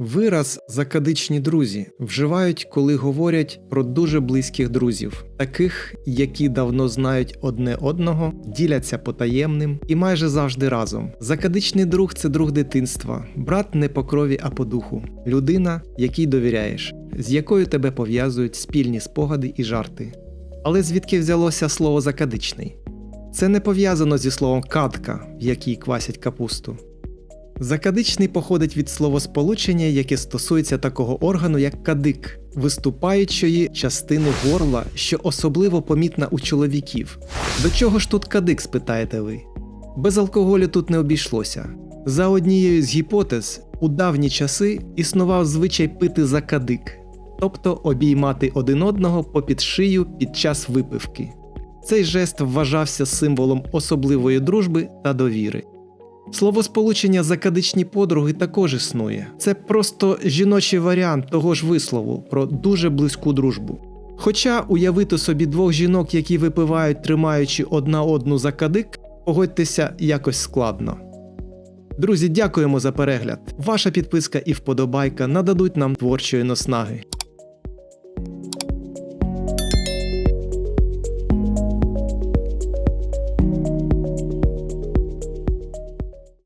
Вираз закадичні друзі вживають, коли говорять про дуже близьких друзів, таких, які давно знають одне одного, діляться потаємним і майже завжди разом. Закадичний друг це друг дитинства, брат не по крові, а по духу, людина, якій довіряєш, з якою тебе пов'язують спільні спогади і жарти. Але звідки взялося слово закадичний? Це не пов'язано зі словом кадка, в якій квасять капусту. Закадичний походить від словосполучення, яке стосується такого органу, як кадик, виступаючої частини горла, що особливо помітна у чоловіків. До чого ж тут кадик, спитаєте ви? Без алкоголю тут не обійшлося. За однією з гіпотез, у давні часи існував звичай пити за кадик, тобто обіймати один одного попід шию під час випивки. Цей жест вважався символом особливої дружби та довіри. Словосполучення закадичні подруги також існує. Це просто жіночий варіант того ж вислову про дуже близьку дружбу. Хоча уявити собі двох жінок, які випивають, тримаючи одна одну за кадик, погодьтеся якось складно. Друзі, дякуємо за перегляд. Ваша підписка і вподобайка нададуть нам творчої наснаги.